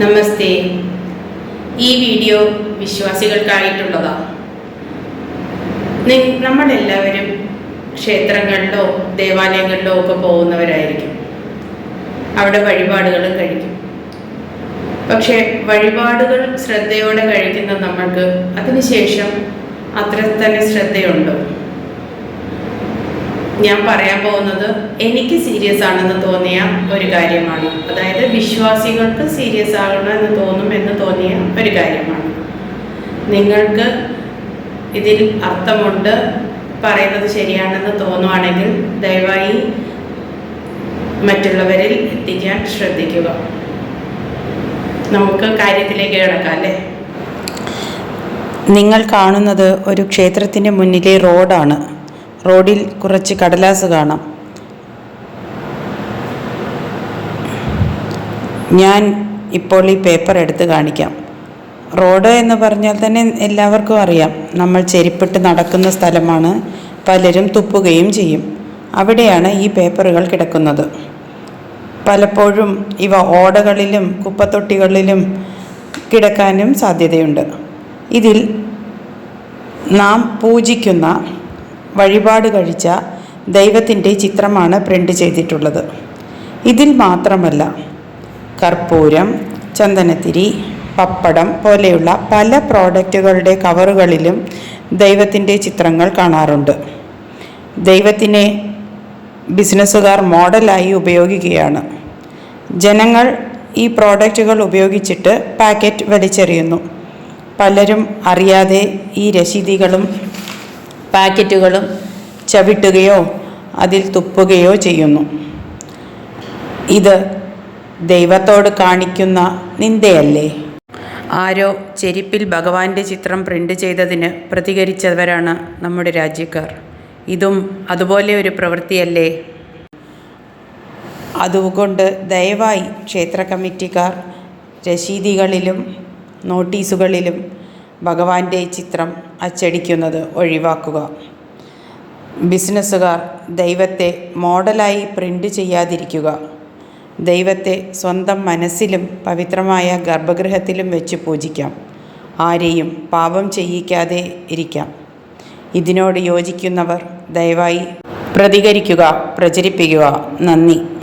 നമസ്തേ. ഈ വീഡിയോ വിശ്വാസികൾക്കായിട്ടുള്ളതാണ് നമ്മളെല്ലാവരും ക്ഷേത്രങ്ങളിലോ ദേവാലയങ്ങളിലോ ഒക്കെ പോകുന്നവരായിരിക്കും. അവിടെ വഴിപാടുകൾ കഴിക്കും. പക്ഷേ വഴിപാടുകൾ ശ്രദ്ധയോടെ കഴിക്കുന്ന നമ്മൾക്ക് അതിനുശേഷം അത്ര തന്നെ ശ്രദ്ധയുണ്ടോ. ഞാൻ പറയാൻ പോകുന്നത് എനിക്ക് സീരിയസ് ആണെന്ന് തോന്നിയ ഒരു കാര്യമാണ്. അതായത് വിശ്വാസികൾക്ക് സീരിയസ് ആകണം എന്ന് തോന്നും എന്ന് തോന്നിയ ഒരു കാര്യമാണ്. നിങ്ങൾക്ക് ഇതിൽ അർത്ഥമുണ്ട് പറയുന്നത് ശരിയാണെന്ന് തോന്നുവാണെങ്കിൽ ദയവായി മറ്റുള്ളവരിൽ എത്തിക്കാൻ ശ്രദ്ധിക്കുക. നമുക്ക് കാര്യത്തിലേക്ക് കിടക്കാം അല്ലേ? നിങ്ങൾ കാണുന്നത് ഒരു ക്ഷേത്രത്തിന്റെ മുന്നിലെ റോഡാണ്. റോഡിൽ കുറച്ച് കടലാസ് കാണാം. ഞാൻ ഇപ്പോൾ ഈ പേപ്പർ എടുത്ത് കാണിക്കാം. റോഡ് എന്ന് പറഞ്ഞാൽ തന്നെ എല്ലാവർക്കും അറിയാം. നമ്മൾ ചെരിപ്പിട്ട് നടക്കുന്ന സ്ഥലമാണ്. പലരും തുപ്പുകയും ചെയ്യും. അവിടെയാണ് ഈ പേപ്പറുകൾ കിടക്കുന്നത്. പലപ്പോഴും ഇവ ഓടകളിലും കുപ്പത്തൊട്ടികളിലും കിടക്കാനും സാധ്യതയുണ്ട്. ഇതിൽ നാം പൂജിക്കുന്ന വഴിപാട് കഴിച്ച ദൈവത്തിന്റെ ചിത്രമാണ് പ്രിന്റ് ചെയ്തിട്ടുള്ളത്. ഇതിൽ മാത്രമല്ല കർപ്പൂരം ചന്ദനത്തിരി പപ്പടം പോലെയുള്ള പല പ്രോഡക്റ്റുകളുടെ കവറുകളിലും ദൈവത്തിന്റെ ചിത്രങ്ങൾ കാണാറുണ്ട്. ദൈവത്തിനെ ബിസിനസ്സുകാർ മോഡലായി ഉപയോഗിക്കുകയാണ്. ജനങ്ങൾ ഈ പ്രോഡക്റ്റുകൾ ഉപയോഗിച്ചിട്ട് പാക്കറ്റ് വലിച്ചെറിയുന്നു. പലരും അറിയാതെ ഈ രശീതികളും പാക്കറ്റുകളും ചവിട്ടുകയോ അതിൽ തുപ്പുകയോ ചെയ്യുന്നു. ഇത് ദൈവത്തോട് കാണിക്കുന്ന നിന്ദയല്ലേ? ആരോ ചെരിപ്പിൽ ഭഗവാന്റെ ചിത്രം പ്രിന്റ് ചെയ്തതിന് പ്രതികരിച്ചവരാണ് നമ്മുടെ രാജ്യക്കാർ. ഇതും അതുപോലെ ഒരു പ്രവൃത്തിയല്ലേ? അതുകൊണ്ട് ദയവായി ക്ഷേത്ര കമ്മിറ്റിക്കാർ രശീതികളിലും നോട്ടീസുകളിലും ഭഗവാന്റെ ചിത്രം അച്ചടിക്കുന്നത് ഒഴിവാക്കുക. ബിസിനസ്സുകാർ ദൈവത്തെ മോഡലായി പ്രിന്റ് ചെയ്യാതിരിക്കുക. ദൈവത്തെ സ്വന്തം മനസ്സിലും പവിത്രമായ ഗർഭഗൃഹത്തിലും വെച്ച് പൂജിക്കാം. ആരെയും പാപം ചെയ്യിക്കാതെ ഇരിക്കാം. ഇതിനോട് യോജിക്കുന്നവർ ദയവായി പ്രതികരിക്കുക പ്രചരിപ്പിക്കുക. നന്ദി.